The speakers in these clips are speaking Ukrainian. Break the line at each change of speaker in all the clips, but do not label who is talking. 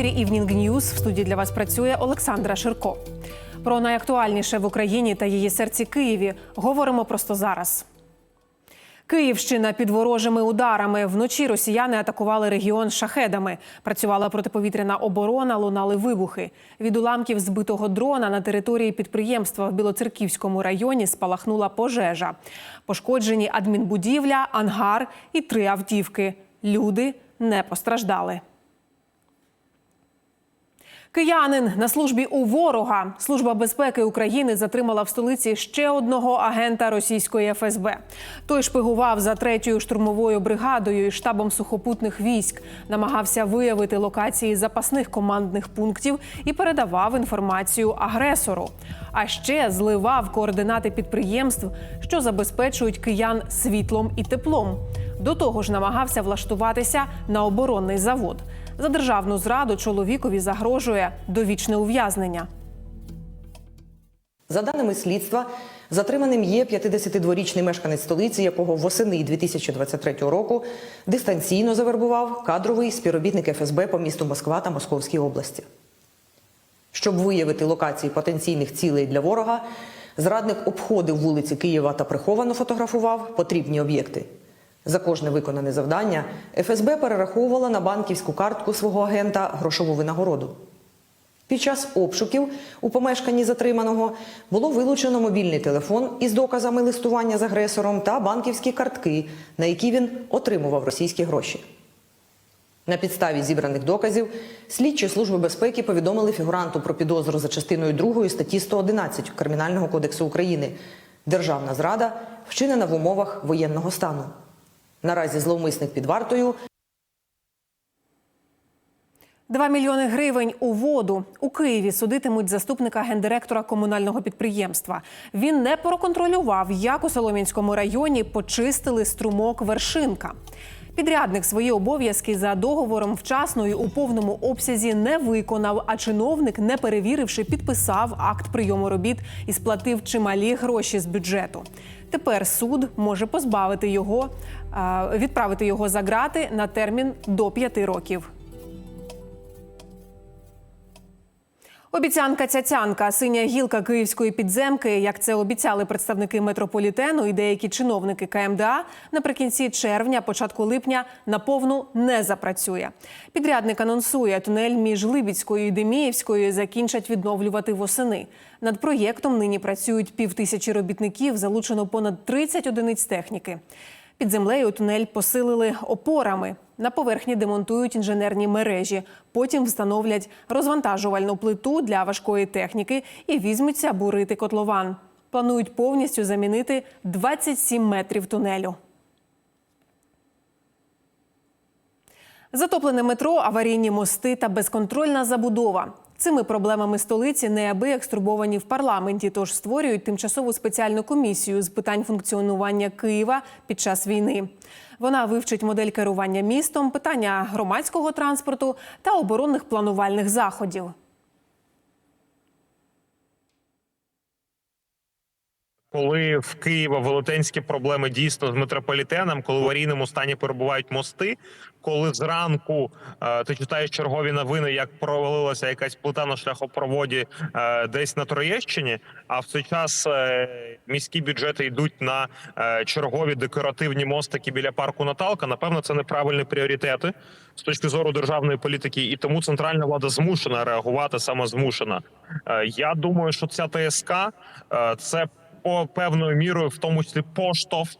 Ефірі Evening News в студії для вас працює Олександра Ширко. Про найактуальніше в Україні та її серці Києві говоримо просто зараз. Київщина під ворожими ударами. Вночі росіяни атакували регіон шахедами. Працювала протиповітряна оборона, лунали вибухи. Від уламків збитого дрона на території підприємства в Білоцерківському районі спалахнула пожежа. Пошкоджені адмінбудівля, ангар і три автівки. Люди не постраждали. Киянин на службі у ворога. Служба безпеки України затримала в столиці ще одного агента російської ФСБ. Той шпигував за третьою штурмовою бригадою і штабом сухопутних військ, намагався виявити локації запасних командних пунктів і передавав інформацію агресору. А ще зливав координати підприємств, що забезпечують киян світлом і теплом. До того ж, намагався влаштуватися на оборонний завод. За державну зраду чоловікові загрожує довічне ув'язнення.
За даними слідства, затриманим є 52-річний мешканець столиці, якого восени 2023 року дистанційно завербував кадровий співробітник ФСБ по місту Москва та Московській області. Щоб виявити локації потенційних цілей для ворога, зрадник обходив вулиці Києва та приховано фотографував потрібні об'єкти. За кожне виконане завдання ФСБ перераховувала на банківську картку свого агента грошову винагороду. Під час обшуків у помешканні затриманого було вилучено мобільний телефон із доказами листування з агресором та банківські картки, на які він отримував російські гроші. На підставі зібраних доказів слідчі служби безпеки повідомили фігуранту про підозру за частиною 2 статті 111 Кримінального кодексу України Державна зрада вчинена в умовах воєнного стану. Наразі зловмисник під вартою
2 мільйони гривень у воду у Києві судитимуть заступника гендиректора комунального підприємства. Він не проконтролював, як у Солом'янському районі почистили струмок вершинка. Підрядник свої обов'язки за договором вчасно і у повному обсязі не виконав, а чиновник, не перевіривши, підписав акт прийому робіт і сплатив чималі гроші з бюджету. Тепер суд може позбавити його, відправити його за грати на термін до п'яти років. Обіцянка цяцянка, синя гілка київської підземки, як це обіцяли представники метрополітену і деякі чиновники КМДА, наприкінці червня, початку липня наповну не запрацює. Підрядник анонсує, тунель між Либідською і Деміївською закінчать відновлювати восени. Над проєктом нині працюють півтисячі робітників, залучено понад 30 одиниць техніки. Під землею тунель посилили опорами. На поверхні демонтують інженерні мережі. Потім встановлять розвантажувальну плиту для важкої техніки і візьмуться бурити котлован. Планують повністю замінити 27 метрів тунелю. Затоплене метро, аварійні мости та безконтрольна забудова. Цими проблемами столиці неабияк стурбовані в парламенті, тож створюють тимчасову спеціальну комісію з питань функціонування Києва під час війни. Вона вивчить модель керування містом, питання громадського транспорту та оборонних планувальних заходів.
Коли в Києва велетенські проблеми дійсно з метрополітеном, коли в аварійному стані перебувають мости, коли зранку е, ти читаєш чергові новини, як провалилася якась плита на шляхопроводі е, десь на Троєщині, а в цей час е, міські бюджети йдуть на е, чергові декоративні мостики біля парку Наталка. Напевно, це неправильні пріоритети з точки зору державної політики, і тому центральна влада змушена реагувати саме змушена. Е, я думаю, що ця ТСК е, це по певною мірою, в тому числі поштовх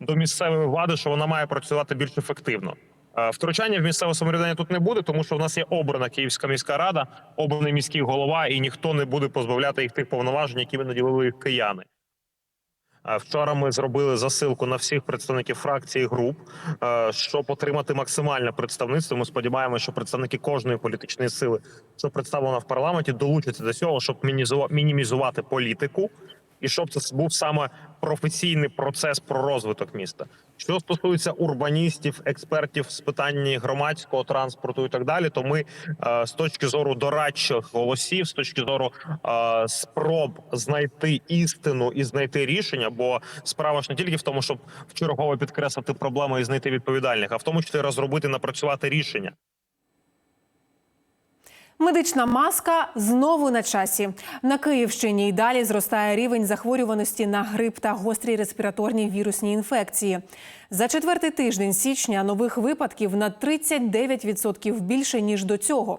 до місцевої влади, що вона має працювати більш ефективно. Е, Втручання в місцеве самоврядування тут не буде, тому що в нас є обрана Київська міська рада, обраний міський голова, і ніхто не буде позбавляти їх тих повноважень, якими наділили їх кияни. Е, Вчора ми зробили засилку на всіх представників фракцій і груп, е, щоб отримати максимальне представництво. Ми сподіваємося, що представники кожної політичної сили, що представлена в парламенті, долучаться до цього, щоб мінімізувати політику, і щоб це був саме професійний процес про розвиток міста. Що стосується урбаністів, експертів з питань громадського транспорту і так далі, то ми е, з точки зору дорадчих голосів, з точки зору е, спроб знайти істину і знайти рішення, бо справа ж не тільки в тому, щоб вчергово підкреслити проблему і знайти відповідальних, а в тому числі розробити напрацювати рішення.
Медична маска знову на часі. На Київщині й далі зростає рівень захворюваності на грип та гострі респіраторні вірусні інфекції. За четвертий тиждень січня нових випадків на 39% більше ніж до цього.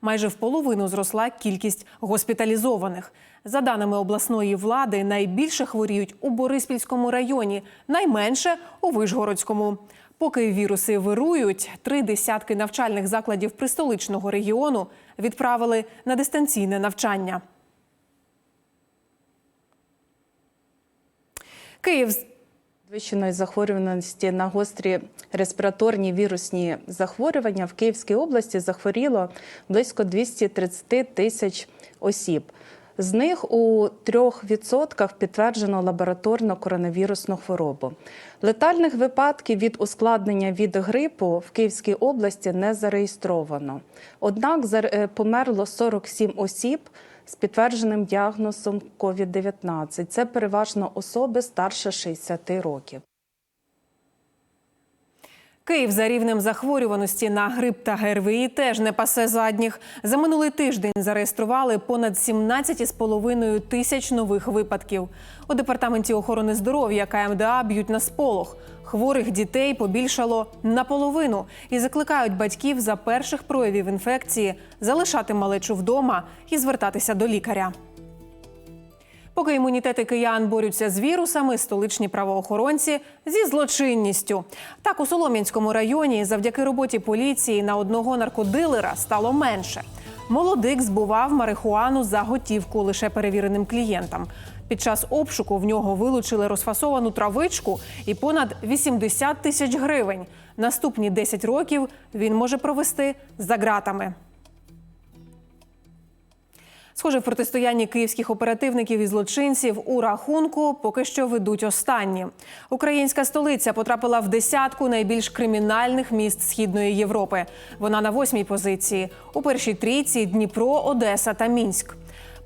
Майже в половину зросла кількість госпіталізованих. За даними обласної влади, найбільше хворіють у Бориспільському районі, найменше у Вишгородському. Поки віруси вирують, три десятки навчальних закладів пристоличного регіону відправили на дистанційне навчання. Київ
Підвищеної захворюваності на гострі респіраторні вірусні захворювання в Київській області захворіло близько 230 тисяч осіб. З них у 3% підтверджено лабораторно коронавірусну хворобу. Летальних випадків від ускладнення від грипу в Київській області не зареєстровано. Однак е, померло 47 осіб з підтвердженим діагнозом COVID-19. Це переважно особи старше 60 років.
Київ за рівнем захворюваності на грип та ГРВІ теж не пасе задніх. За минулий тиждень зареєстрували понад 17,5 тисяч нових випадків. У департаменті охорони здоров'я КМДА б'ють на сполох. Хворих дітей побільшало наполовину і закликають батьків за перших проявів інфекції залишати малечу вдома і звертатися до лікаря. Поки імунітети киян борються з вірусами, столичні правоохоронці зі злочинністю. Так у Солом'янському районі завдяки роботі поліції на одного наркодилера стало менше. Молодик збував марихуану за готівку лише перевіреним клієнтам. Під час обшуку в нього вилучили розфасовану травичку і понад 80 тисяч гривень. Наступні 10 років він може провести за ґратами. Схоже, в протистоянні київських оперативників і злочинців у рахунку поки що ведуть останні. Українська столиця потрапила в десятку найбільш кримінальних міст Східної Європи. Вона на восьмій позиції. У першій трійці Дніпро, Одеса та Мінськ.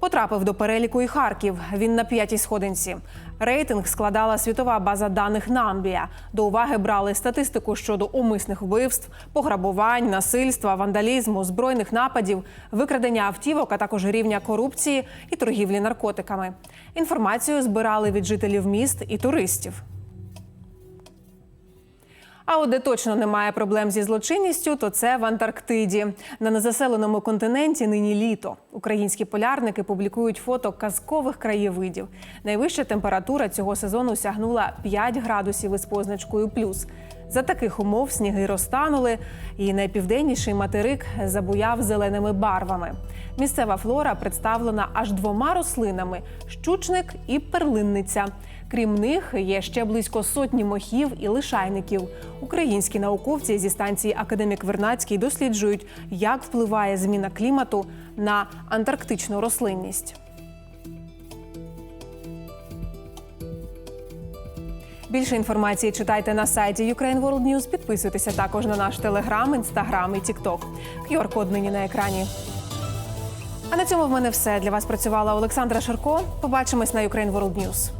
Потрапив до переліку і Харків. Він на п'ятій сходинці. Рейтинг складала світова база даних Намбія. До уваги брали статистику щодо умисних вбивств, пограбувань, насильства, вандалізму, збройних нападів, викрадення автівок, а також рівня корупції і торгівлі наркотиками. Інформацію збирали від жителів міст і туристів. А от де точно немає проблем зі злочинністю, то це в Антарктиді. На незаселеному континенті нині літо. Українські полярники публікують фото казкових краєвидів. Найвища температура цього сезону сягнула 5 градусів із позначкою плюс. За таких умов сніги розтанули, і найпівденніший материк забуяв зеленими барвами. Місцева флора представлена аж двома рослинами: щучник і перлинниця. Крім них, є ще близько сотні мохів і лишайників. Українські науковці зі станції Академік Вернацький досліджують, як впливає зміна клімату на антарктичну рослинність. Більше інформації читайте на сайті Ukraine World News. Підписуйтеся також на наш телеграм, інстаграм і тікток. QR-код нині на екрані. А на цьому в мене все. Для вас працювала Олександра Шарко. Побачимось на Ukraine World News.